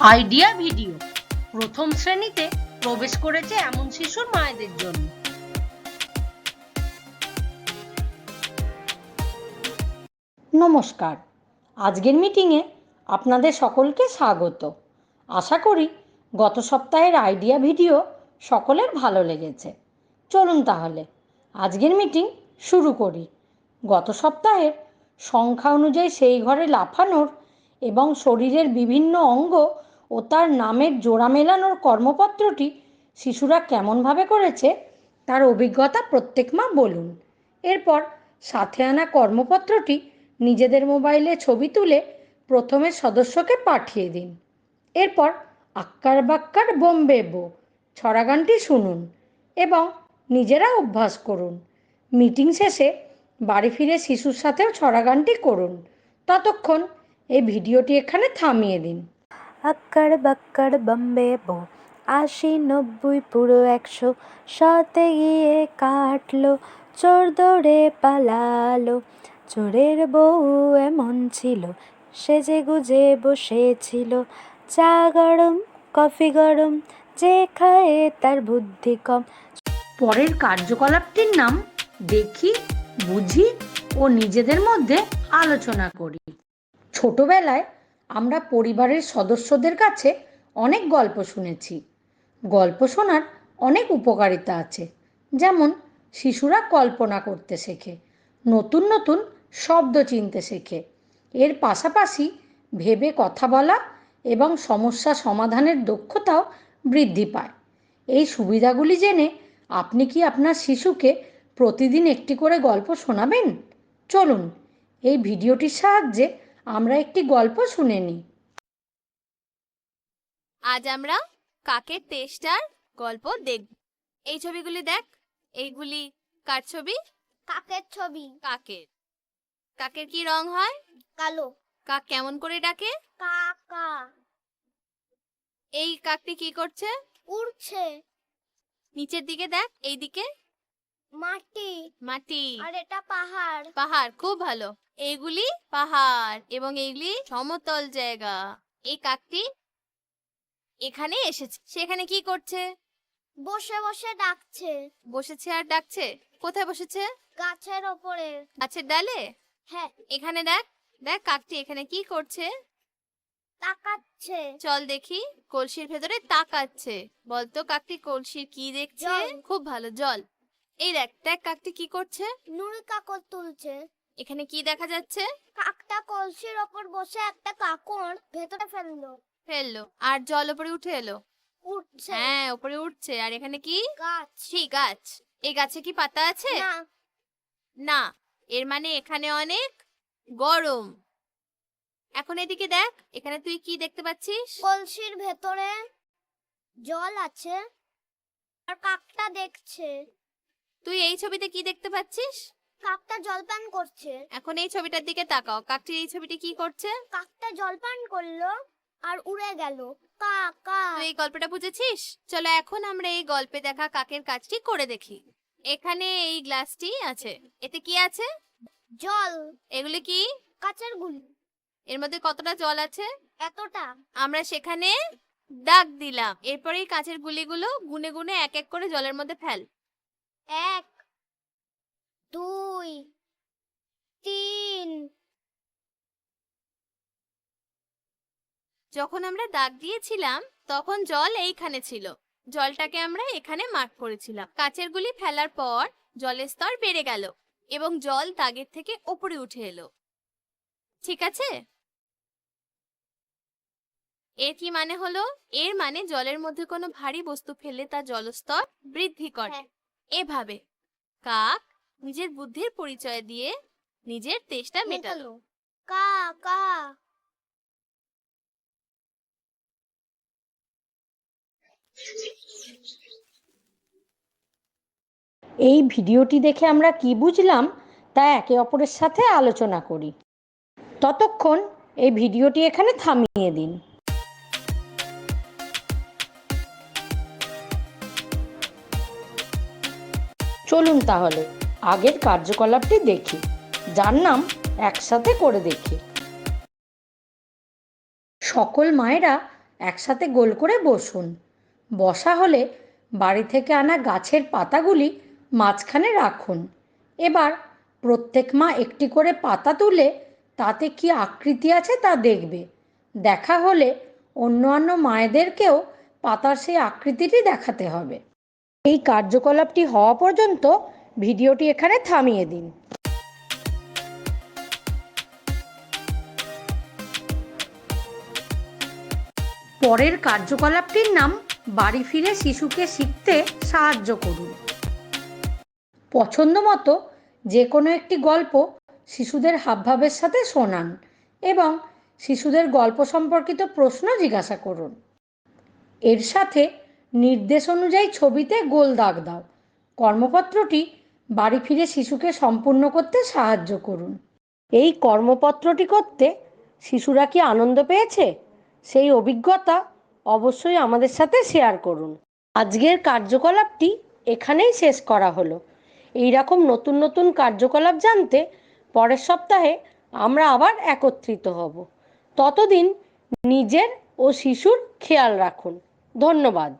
Idea video. প্রথম শ্রেণীতে প্রবেশ করেছে এমন শিশুর মায়েদের জন্য। নমস্কার। আজকের মিটিংয়ে আপনাদের সকলকে স্বাগত। আশা করি গত সপ্তাহের আইডিয়া ভিডিও সকলের ভালো লেগেছে। চলুন তাহলে, আজকের মিটিং শুরু করি। গত সপ্তাহের সংখ্যা অনুযায়ী সেই ঘরে লাফানোর এবং শরীরের বিভিন্ন অঙ্গ ও তার নামের জোড়া মেলানোর কর্মপত্রটি শিশুরা কেমনভাবে করেছে তার অভিজ্ঞতা প্রত্যেক মা বলুন। এরপর সাথে আনা কর্মপত্রটি নিজেদের মোবাইলে ছবি তুলে প্রথমে সদস্যকে পাঠিয়ে দিন। এরপর আক্কার বাক্কার বোম্বে বো ছড়া গানটি শুনুন এবং নিজেরা অভ্যাস করুন। মিটিং শেষে বাড়ি ফিরে শিশুর সাথেও ছড়া গানটি করুন। ততক্ষণ এই ভিডিওটি এখানে থামিয়ে দিন। আক্কার বাক্কার বম্বে বো আশি নব্বই পুরো একশো শতে গিয়ে কাটলো চোর দৌড়ে পালালো চোরের বউ এমন ছিল সেজে গুজে বসেছিল চা গরম কফি গরম যে খায় তার বুদ্ধি কম পরের কার্যকলাপটির নাম দেখি, বুঝি ও নিজেদের মধ্যে আলোচনা করি। ছোটবেলায় আমরা পরিবারের সদস্যদের কাছে অনেক গল্প শুনেছি। গল্প শোনার অনেক উপকারিতা আছে। যেমন, শিশুরা কল্পনা করতে শেখে, নতুন নতুন শব্দ চিনতে শেখে। এর পাশাপাশি ভেবে কথা বলা এবং সমস্যা সমাধানের দক্ষতাও বৃদ্ধি পায়। এই সুবিধাগুলি জেনে আপনি কি আপনার শিশুকে প্রতিদিন একটি করে গল্প শোনাবেন? চলুন, এই ভিডিওটির সাহায্যে আমরা একটি গল্প শুনে নিই। আজ আমরা কাকের তেষ্টার গল্প দেখব এই ছবিগুলি দেখ। এইগুলি কার ছবি? কাকের ছবি। কাকের। কাকের কি রং হয়? কালো। কাক কেমন করে ডাকে? কাকা। এই কাকটি কি করছে? উড়ছে। নিচের দিকে দেখ এই দিকে মাটি। মাটি। আর এটা পাহাড়। পাহাড় খুব ভালো। এইগুলি পাহাড় এবং এইগুলি সমতল জায়গা। এই কাকটি এখানে এসেছে। সেখানে কি করছে? বসে বসে ডাকছে। বসেছে আর ডাকছে? কোথায় বসেছে? গাছের ওপরে। গাছের ডালে? হ্যাঁ। এখানে দেখ দেখ কাকটি এখানে কি করছে? তাকাচ্ছে। চল দেখি কলসির ভেতরে তাকাচ্ছে। বলতো কাকটি কলসির কি দেখছে? খুব ভালো জল। এই দেখ দেখ কাকটি কি করছে। নুড়ি কাকর তুলছে। এখানে কি দেখা যাচ্ছে? কাকটা কলসির ওপর বসে একটা কাকর ভেতরে ফেলল। ফেলল। আর জল উপরে উঠে এলো? উঠছে। হ্যাঁ উপরে উঠছে। আর এখানে কি? গাছ। ঠিক গাছ। এই গাছে কি পাতা আছে? না। না। এর মানে এখানে অনেক গরম। এখন এদিকে দেখ এখানে তুই কি দেখতে পাচ্ছিস? কলসির ভেতরে জল আছে। আর কাকটা দেখছে। তুই এই ছবিতে কি দেখতে পাচ্ছিস? কাকটা জলপান করছে। এখন এই ছবিটার দিকে তাকাও। কাকটির এই ছবিটি কি করছে? কাকটা জলপান করল আর উড়ে গেল। কা কা তুই এই গল্পটা বুঝেছিস? চলো এখন আমরা এই গল্পে দেখা কাকের কাজটি করে দেখি। এখানে এই গ্লাসটি আছে। এতে কি আছে? জল। এগুলি কি? কাচের গুলি এর মধ্যে কতটা জল আছে? এতটা। আমরা সেখানে দাগ দিলাম। এরপরে এই কাঁচের গুলিগুলো গুনে গুনে এক এক করে জলের মধ্যে ফেল। এক দুই তিন। যখন আমরা দাগ দিয়েছিলাম তখন জল এইখানে ছিল। জলটাকে আমরা এখানে মার্ক করেছিলাম। কাঁচের গুলি ফেলার পর জলের স্তর বেড়ে গেল এবং জল দাগের থেকে ওপরে উঠে এলো। ঠিক আছে? এর কি মানে হলো? এর মানে জলের মধ্যে কোনো ভারী বস্তু ফেললে তার জলস্তর বৃদ্ধি করে। হ্যাঁ। এভাবে। কাক নিজের বুদ্ধির পরিচয় দিয়ে নিজের তেষ্টা মেটালো। মেটালো। কা কা। এই ভিডিওটি দেখে আমরা কি বুঝলাম তা একে অপরের সাথে আলোচনা করি। ততক্ষণ এই ভিডিওটি এখানে থামিয়ে দিন। চলুন তাহলে, আগের কার্যকলাপটি দেখি। যার নাম একসাথে করে দেখি। সকল মায়েরা একসাথে গোল করে বসুন। বসা হলে বাড়ি থেকে আনা গাছের পাতাগুলি মাঝখানে রাখুন। এবার প্রত্যেক মা একটি করে পাতা তুলে তাতে কি আকৃতি আছে তা দেখবে। দেখা হলে অন্য অন্য মায়েদেরকেও পাতার সেই আকৃতিটি দেখাতে হবে। এই কার্যকলাপটি হওয়া পর্যন্ত ভিডিওটি এখানে থামিয়ে দিন। পরের কার্যকলাপটির নাম বাড়ি ফিরে শিশুকে শিখতে সাহায্য করুন। পছন্দ মতো যে কোনো একটি গল্প শিশুদের হাবভাবের সাথে শোনান এবং শিশুদের গল্প সম্পর্কিত প্রশ্ন জিজ্ঞাসা করুন। এর সাথে নির্দেশ অনুযায়ী ছবিতে গোল দাগ দাও। কর্মপত্রটি বাড়ি ফিরে শিশুকে সম্পূর্ণ করতে সাহায্য করুন। এই কর্মপত্রটি করতে শিশুরা কি আনন্দ পেয়েছে? সেই অভিজ্ঞতা অবশ্যই আমাদের সাথে শেয়ার করুন। আজকের কার্যকলাপটি এখানেই শেষ করা হলো। এই রকম নতুন নতুন কার্যকলাপ জানতে পরের সপ্তাহে আমরা আবার একত্রিত হব। ততদিন নিজের ও শিশুর খেয়াল রাখুন। ধন্যবাদ।